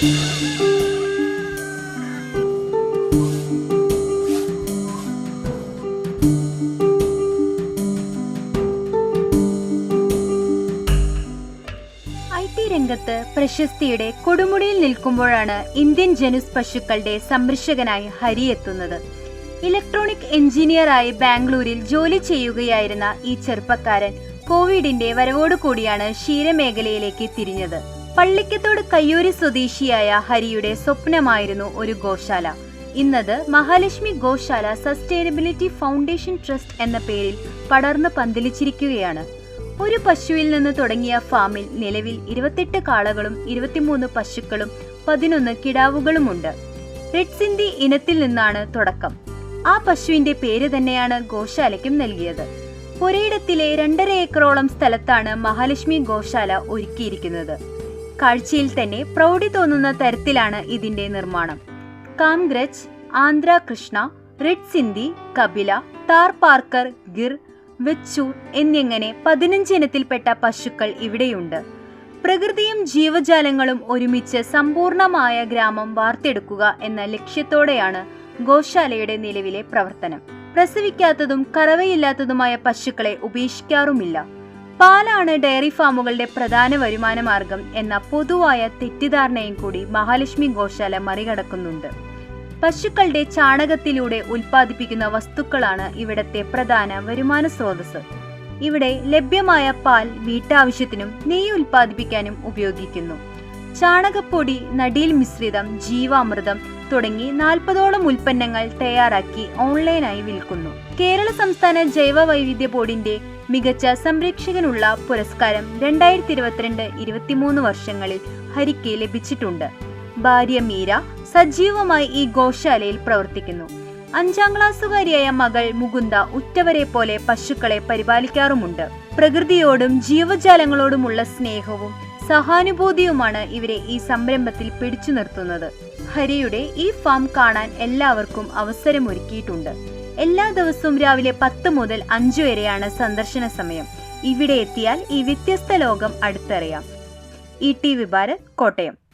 രംഗത്ത് പ്രശസ്തിയുടെ കൊടുമുടിയിൽ നിൽക്കുമ്പോഴാണ് ഇന്ത്യൻ ജനുസ് പശുക്കളുടെ സംരക്ഷകനായി ഹരി എത്തുന്നത്. ഇലക്ട്രോണിക് എഞ്ചിനീയറായി ബാംഗ്ലൂരിൽ ജോലി ചെയ്യുകയായിരുന്ന ഈ ചെറുപ്പക്കാരൻ കോവിഡിന്റെ വരവോടു കൂടിയാണ് ക്ഷീരമേഖലയിലേക്ക് തിരിഞ്ഞത്. പള്ളിക്കത്തോട് കയ്യൂരി സ്വദേശിയായ ഹരിയുടെ സ്വപ്നമായിരുന്നു ഒരു ഗോശാല. ഇന്നത് Mahalakshmi Goshala sustainability foundation trust എന്ന പേരിൽ പടർന്നു പന്തലിച്ചിരിക്കുകയാണ്. ഒരു പശുവിൽ നിന്ന് തുടങ്ങിയ ഫാമിൽ നിലവിൽ ഇരുപത്തെട്ട് കാളകളും ഇരുപത്തിമൂന്ന് പശുക്കളും പതിനൊന്ന് കിടാവുകളുമുണ്ട്. റെഡ് ഇനത്തിൽ നിന്നാണ് തുടക്കം. ആ പശുവിന്റെ പേര് തന്നെയാണ് ഗോശാലയ്ക്കും നൽകിയത്. പുരയിടത്തിലെ രണ്ടര ഏക്കറോളം സ്ഥലത്താണ് മഹാലക്ഷ്മി ഗോശാല ഒരുക്കിയിരിക്കുന്നത്. കാഴ്ചയിൽ തന്നെ പ്രൗഢി തോന്നുന്ന തരത്തിലാണ് ഇതിന്റെ നിർമ്മാണം. കാംഗ്രജ് ആന്ധ്ര കൃഷ്ണ റെഡ് സിന്ധി കപില താർ പാർക്കർ ഗിർ വെച്ചൂർ എന്നിങ്ങനെ പതിനഞ്ചിനത്തിൽപ്പെട്ട പശുക്കൾ ഇവിടെയുണ്ട്. പ്രകൃതിയും ജീവജാലങ്ങളും ഒരുമിച്ച് സമ്പൂർണമായ ഗ്രാമം വാർത്തെടുക്കുക എന്ന ലക്ഷ്യത്തോടെയാണ് ഗോശാലയുടെ നിലവിലെ പ്രവർത്തനം. പ്രസവിക്കാത്തതും കറവയില്ലാത്തതുമായ പശുക്കളെ ഉപേക്ഷിക്കാറുമില്ല. പാലാണ് ഡയറി ഫാമുകളുടെ പ്രധാന വരുമാന മാർഗം എന്ന പൊതുവായ തെറ്റിദ്ധാരണയും കൂടി മഹാലക്ഷ്മി ഗോശാല മറികടക്കുന്നുണ്ട്. പശുക്കളുടെ ചാണകത്തിലൂടെ ഉൽപ്പാദിപ്പിക്കുന്ന വസ്തുക്കളാണ് ഇവിടത്തെ പ്രധാന വരുമാന സ്രോതസ് ഇവിടെ ലഭ്യമായ പാൽ വീട്ടാവശ്യത്തിനും നെയ്യ് ഉൽപ്പാദിപ്പിക്കാനും ഉപയോഗിക്കുന്നു. ചാണകപ്പൊടി നടീൽ മിശ്രിതം ജീവാമൃതം തുടങ്ങി നാൽപ്പതോളം ഉൽപ്പന്നങ്ങൾ തയ്യാറാക്കി ഓൺലൈനായി വിൽക്കുന്നു. കേരള സംസ്ഥാന ജൈവ വൈവിധ്യ ബോർഡിന്റെ മികച്ച സംരക്ഷകനുള്ള പുരസ്കാരം രണ്ടായിരത്തി ഇരുപത്തിരണ്ട് ഇരുപത്തിമൂന്ന് വർഷങ്ങളിൽ ഹരിക്ക് ലഭിച്ചിട്ടുണ്ട്. ഭാര്യ മീര സജീവമായി ഈ ഗോശാലയിൽ പ്രവർത്തിക്കുന്നു. അഞ്ചാം ക്ലാസ്സുകാരിയായ മകൾ മുകുന്ദ ഉറ്റവരെ പോലെ പശുക്കളെ പരിപാലിക്കാറുമുണ്ട്. പ്രകൃതിയോടും ജീവജാലങ്ങളോടുമുള്ള സ്നേഹവും സഹാനുഭൂതിയുമാണ് ഇവരെ ഈ സംരംഭത്തിൽ പിടിച്ചു നിർത്തുന്നത്. ഹരിയുടെ ഈ ഫാം കാണാൻ എല്ലാവർക്കും അവസരമൊരുക്കിയിട്ടുണ്ട്. എല്ലാ ദിവസവും രാവിലെ പത്ത് മുതൽ അഞ്ചു വരെയാണ് സന്ദർശന സമയം. ഇവിടെ എത്തിയാൽ ഈ വ്യത്യസ്ത ലോകം അടുത്തറിയാം. E T Kottayam.